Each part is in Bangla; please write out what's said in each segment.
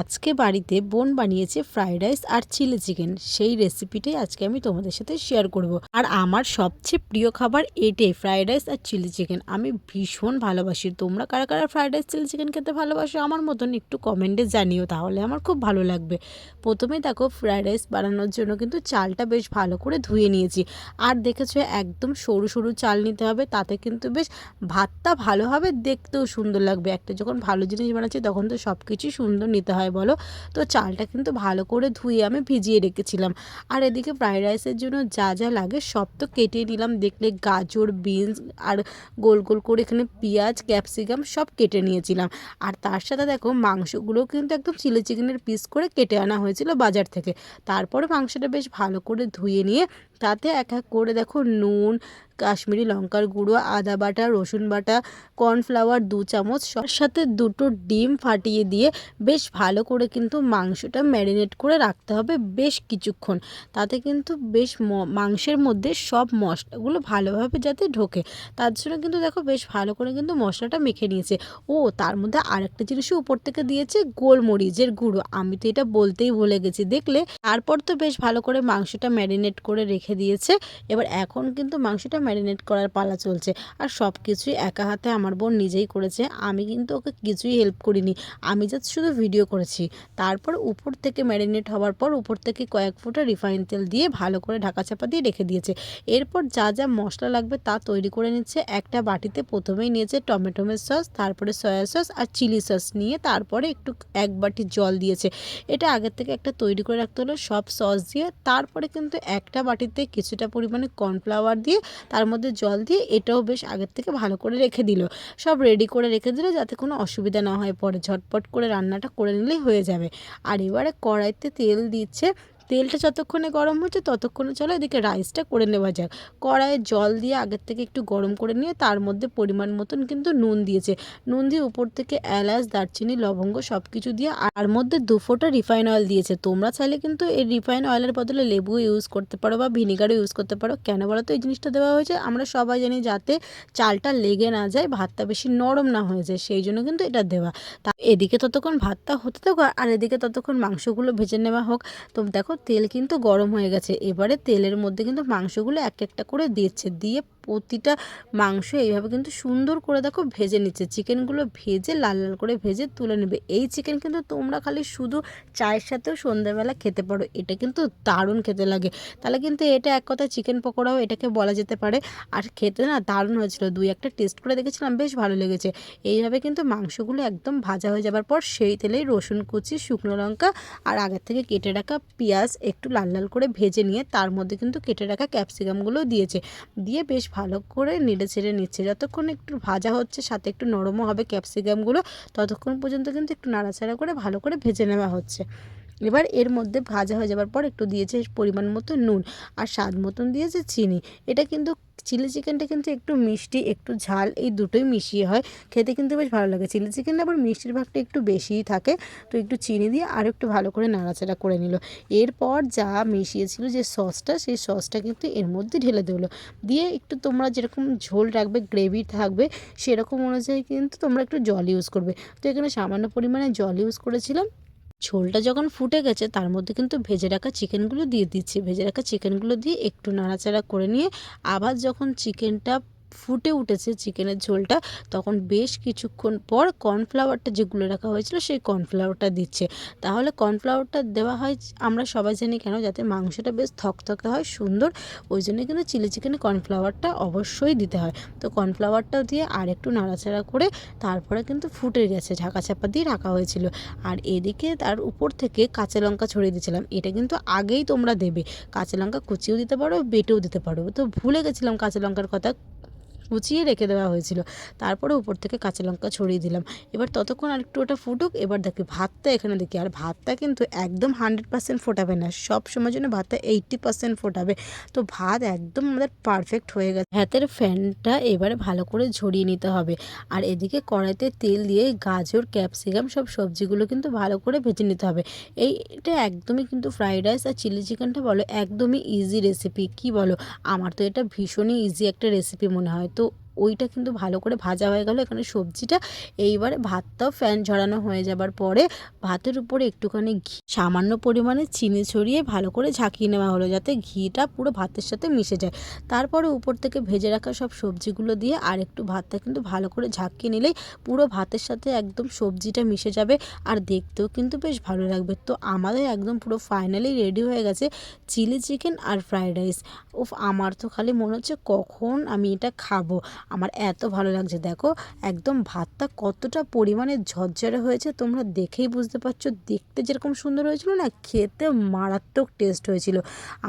আজকে বাড়িতে বোন বানিয়েছে ফ্রাইড রাইস আর চিলি চিকেন। সেই রেসিপিটাই আজকে আমি তোমাদের সাথে শেয়ার করব। আর আমার সবচেয়ে প্রিয় খাবার এটাই, ফ্রাইড রাইস আর চিলি চিকেন। আমি ভীষণ ভালোবাসি। তোমরা কারা কারা ফ্রাইড রাইস, চিলি চিকেন খেতে ভালোবাসো আমার মতন একটু কমেন্টে জানিও, তাহলে আমার খুব ভালো লাগবে। প্রথমে দেখো ফ্রাইড রাইস বানানোর জন্য কিন্তু চালটা বেশ ভালো করে ধুয়ে নিয়েছি। আর দেখেছ একদম সরু সরু চাল নিতে হবে, তাতে কিন্তু বেশ ভাতটা ভালো হবে, দেখতেও সুন্দর লাগবে। একটা যখন ভালো জিনিস বানাচ্ছি, তখন তো সব কিছুই সুন্দর নিতে হয়। বলো? তো চালটা কিন্তু ভালো করে ধুয়ে আমি ভিজিয়ে রেখেছিলাম। আর এদিকে ফ্রাইড রাইসের জন্য যা যা লাগে সব তো কেটে নিলাম। দেখলে গাজর, বিনস আর গোল গোল করে এখানে পেঁয়াজ, ক্যাপসিকাম সব কেটে নিয়েছিলাম। আর তার সাথে দেখো মাংসগুলো কিন্তু একদম চিলি চিকেনের পিস করে কেটে আনা হয়েছিল বাজার থেকে। তারপরে মাংসটা বেশ ভালো করে ধুয়ে নিয়ে তাতে এক এক করে দেখো নুন কাশ্মীরি লঙ্কার গুঁড়ো, আদা বাটা, রসুন বাটা, কর্নফ্লাওয়ার দু চামচ তার সাথে দুটো ডিম ফাটিয়ে দিয়ে বেশ ভালো করে কিন্তু মাংসটা ম্যারিনেট করে রাখতে হবে বেশ কিছুক্ষণ। তাতে কিন্তু বেশ মাংসের মধ্যে সব মশলাগুলো ভালোভাবে যাতে ঢোকে। তার জন্য কিন্তু দেখো বেশ ভালো করে কিন্তু মশলাটা মেখে নিয়েছে। ও, তার মধ্যে আরেকটা জিনিসও উপর থেকে দিয়েছে, গোলমরিচের গুঁড়ো। আমি তো এটা বলতেই ভুলে গেছি, দেখলে? তারপর তো বেশ ভালো করে মাংসটা ম্যারিনেট করে রেখে দিয়েছে। এবার এখন কিন্তু মাংসটা ম্যারিনেট করার পালা চলছে। আর সব কিছুই একা হাতে আমার বোন নিজেই করেছে। আমি কিন্তু ওকে কিছুই হেল্প করিনি। আমি জাস্ট শুধু ভিডিও করেছি। তারপর উপর থেকে ম্যারিনেট হওয়ার পর উপর থেকে কয়েক ফোঁটা রিফাইন তেল দিয়ে ভালো করে ঢাকা চাপা দিয়ে রেখে দিয়েছে। এরপর যা যা মশলা লাগবে তা তৈরি করে নিচ্ছে। একটা বাটিতে প্রথমেই নিয়েছে টমেটোমের সস তারপরে সয়া সস আর চিলি সস নিয়ে তারপরে একটু এক বাটি জল দিয়েছে। এটা আগের থেকে একটা তৈরি করে রাখতে হলো। সব সস দিয়ে তারপরে কিন্তু একটা বাটিতে কিছুটা পরিমাণে কর্নফ্লাওয়ার দিয়ে তার মধ্যে জল দিয়ে এটাও বেশ আগের থেকে ভালো করে রেখে দিল। সব রেডি করে রেখে দিল যাতে কোনো অসুবিধা না হয়। পরে ঝটপট করে রান্নাটা করে নিলেই হয়ে যাবে। আর এবারে কড়াইতে তেল দিচ্ছে তেলটা যতক্ষণে গরম হচ্ছে ততক্ষণে চলো এদিকে রাইসটা করে নেওয়া যাক। কড়াইয়ে জল দিয়ে আগের থেকে একটু গরম করে নিয়ে তার মধ্যে পরিমাণ মতন কিন্তু নুন দিয়েছে। নুন দিয়ে উপর থেকে এলাচ, দারচিনি, লবঙ্গ সব কিছু দিয়ে আর মধ্যে দু ফোঁটা রিফাইন অয়েল দিয়েছে। তোমরা চাইলে কিন্তু এই রিফাইন অয়েলের বদলে লেবু ইউজ করতে পারো বা ভিনিগারও ইউজ করতে পারো। কেন বলো তো? এই জিনিসটা দেওয়া হয়েছে। আমরা সবাই জানি যাতে চালটা লেগে না যায়, ভাতটা বেশি নরম না হয়ে যায়, সেই জন্য কিন্তু এটা দেওয়া। তা এদিকে ততক্ষণ ভাতটা হতে থাকো আর এদিকে ততক্ষণ মাংসগুলো ভেজে নেওয়া হোক। তো দেখো তেল কিন্তু গরম হয়ে গেছে। এবারে তেলের মধ্যে কিন্তু মাংসগুলো এক একটা করে দিচ্ছে, দিয়ে প্রতিটা মাংস এইভাবে কিন্তু সুন্দর করে দেখো ভেজে নিচ্ছে। চিকেনগুলো ভেজে লাল লাল করে ভেজে তুলে নেবে। এই চিকেন কিন্তু তোমরা খালি শুধু চায়ের সাথেও সন্ধ্যাবেলা খেতে পারো। এটা কিন্তু দারুণ খেতে লাগে। তাহলে কিন্তু এটা এক কথা চিকেন পকোড়াও এটাকে বলা যেতে পারে। আর খেতে না দারুণ হয়েছিল। দুই একটা টেস্ট করে দেখেছিলাম, বেশ ভালো লেগেছে। এইভাবে কিন্তু মাংসগুলো একদম ভাজা হয়ে যাবার পর সেই তেলেই রসুন কুচি, শুকনো লঙ্কা আর আগের থেকে কেটে রাখা পেঁয়াজ একটু লাল লাল করে ভেজে নিয়ে তার মধ্যে কিন্তু কেটে রাখা ক্যাপসিকামগুলো দিয়েছে। দিয়ে বেশ ভালো করে নেড়ে ছেড়ে নিচ্ছে। যতক্ষণ একটু ভাজা হচ্ছে, সাথে একটু নরমও হবে ক্যাপসিকামগুলো, ততক্ষণ পর্যন্ত কিন্তু একটু নাড়াচাড়া করে ভালো করে ভেজে নেওয়া হচ্ছে। এবার এর মধ্যে ভাজা হয়ে যাবার পর একটু দিয়েছে পরিমাণ মতো নুন আর স্বাদ মতন দিয়েছে চিনি। এটা কিন্তু চিলি চিকেনটা কিন্তু একটু মিষ্টি, একটু ঝাল এই দুটোই মিশিয়ে হয়। খেতে কিন্তু বেশ ভালো লাগে। চিলি চিকেনে আবার মিষ্টির ভাগটা একটু বেশিই থাকে। তো একটু চিনি দিয়ে আর একটু ভালো করে নাড়াচাড়া করে নিল। এরপর যা মিশিয়েছিল যে সসটা, সেই সসটা কিন্তু এর মধ্যে ঢেলে দিলো। দিয়ে একটু তোমরা যেরকম ঝোল রাখবে, গ্রেভি থাকবে, সেরকম অনুযায়ী কিন্তু তোমরা একটু জল ইউজ করবে। তো এখানে সামান্য পরিমাণে জল ইউজ করেছিলাম। ঝোলটা যখন ফুটে গেছে, তার মধ্যে কিন্তু ভেজে রাখা চিকেনগুলো দিয়ে দিচ্ছি। ভেজে রাখা চিকেনগুলো দিয়ে একটু নাড়াচাড়া করে নিয়ে আবার যখন চিকেনটা ফুটে উঠেছে চিকেনের ঝোলটা। তখন বেশ কিছুক্ষণ পর কর্নফ্লাওয়ারটা যেগুলো রাখা হয়েছিল সেই কর্নফ্লাওয়ারটা দিচ্ছে। তাহলে কর্নফ্লাওয়ারটা দেওয়া হয়, আমরা সবাই জানি কেন, যাতে মাংসটা বেশ থকথকে হয়, সুন্দর। ওই জন্য কিন্তু চিলি চিকেনে কর্নফ্লাওয়ারটা অবশ্যই দিতে হয়। তো কর্নফ্লাওয়ারটাও দিয়ে আর একটু নাড়াচাড়া করে তারপরে কিন্তু ফুটে গেছে ঢাকা চাপা দিয়ে রাখা হয়েছিল। আর এদিকে তার উপর থেকে কাঁচা লঙ্কা ছড়িয়ে দিয়েছিলাম। এটা কিন্তু আগেই তোমরা দেবে। কাঁচা লঙ্কা কুচিয়েও দিতে পারো, বেটেও দিতে পারো। তো ভুলে গেছিলাম কাঁচা লঙ্কার কথা। কুচিয়ে রেখে দেওয়া হয়েছিল। তারপরে উপর থেকে কাঁচা লঙ্কা ছড়িয়ে দিলাম। এবার ততক্ষণ আর একটু ওটা ফুটুক, এবার দেখি ভাতটা এখানে দেখি। আর ভাতটা কিন্তু একদম হান্ড্রেড পার্সেন্ট ফোটাবে না। সব সময় জন্য ভাতটা এইট্টি পার্সেন্ট ফোটাবে। তো ভাত একদম আমাদের পারফেক্ট হয়ে গেছে। ভাতের ফ্যানটা এবারে ভালো করে ঝরিয়ে নিতে হবে। আর এদিকে কড়াইতে তেল দিয়ে গাজর ক্যাপসিকাম সব সবজিগুলো কিন্তু ভালো করে ভেজে নিতে হবে। এই এটা একদমই কিন্তু ফ্রাইড রাইস আর চিলি চিকেনটা বলো একদমই ইজি রেসিপি কি বলো? আমার তো এটা ভীষণই ইজি একটা রেসিপি মনে হয়। ওইটা কিন্তু ভালো করে ভাজা হয়ে গেল। এখানে সবজিটা এইবারে ভাতটাও ফ্যান ঝরানো হয়ে যাবার পরে ভাতের উপরে একটুখানি ঘি, সামান্য পরিমাণে চিনি ছড়িয়ে ভালো করে ঝাঁকিয়ে নেওয়া হলো যাতে ঘিটা পুরো ভাতের সাথে মিশে যায়। তারপরে উপর থেকে ভেজে রাখা সব সবজিগুলো দিয়ে আর একটু ভাতটা কিন্তু ভালো করে ঝাঁকিয়ে নিলেই পুরো ভাতের সাথে একদম সবজিটা মিশে যাবে আর দেখতেও কিন্তু বেশ ভালো লাগবে। তো আমাদের একদম পুরো ফাইনালি রেডি হয়ে গেছে চিলি চিকেন আর ফ্রাইড রাইস। উফ, আমার তো খালি মনে হচ্ছে কখন আমি এটা খাব। আমার এত ভালো লাগছে। দেখো, একদম ভাতটা কতটা পরিমাণে ঝরঝরে হয়েছে তোমরা দেখেই বুঝতে পারছ। দেখতে যেরকম সুন্দর হয়েছিল না, খেতে মারাত্মক টেস্ট হয়েছিল।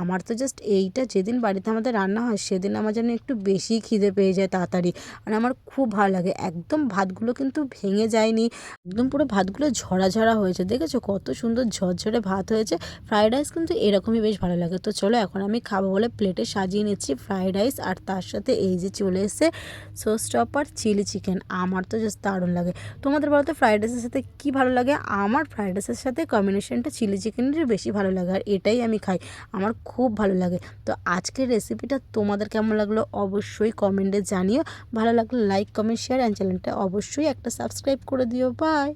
আমার তো জাস্ট এইটা যেদিন বাড়িতে আমাদের রান্না হয়, সেদিন আমার যেন একটু বেশি খিদে পেয়ে যায় তাড়াতাড়ি। মানে আমার খুব ভালো লাগে। একদম ভাতগুলো কিন্তু ভেঙে যায়নি। একদম পুরো ভাতগুলো ঝরা ঝরা হয়েছে, দেখেছ? কত সুন্দর ঝরঝরে ভাত হয়েছে। ফ্রাইড রাইস কিন্তু এরকমই বেশ ভালো লাগে। তো চলো এখন আমি খাব বলে প্লেটে সাজিয়ে নিচ্ছি ফ্রাইড রাইস। আর তার সাথে এই যে চলে এসে সোস টপার, চিলি চিকেন। আমার তো জাস্ট দারুণ লাগে। তোমাদের বলতে ফ্রাইড রাইসের সাথে কী ভালো লাগে? আমার ফ্রাইড রাইসের সাথে কম্বিনেশনটা চিলি চিকেনের বেশি ভালো লাগে আর এটাই আমি খাই। আমার খুব ভালো লাগে। তো আজকের রেসিপিটা তোমাদের কেমন লাগল অবশ্যই কমেন্টে জানিও। ভালো লাগলে লাইক কমেন্ট শেয়ার অ্যান্ড চ্যানেলটা অবশ্যই একটা সাবস্ক্রাইব করে দিও। বাই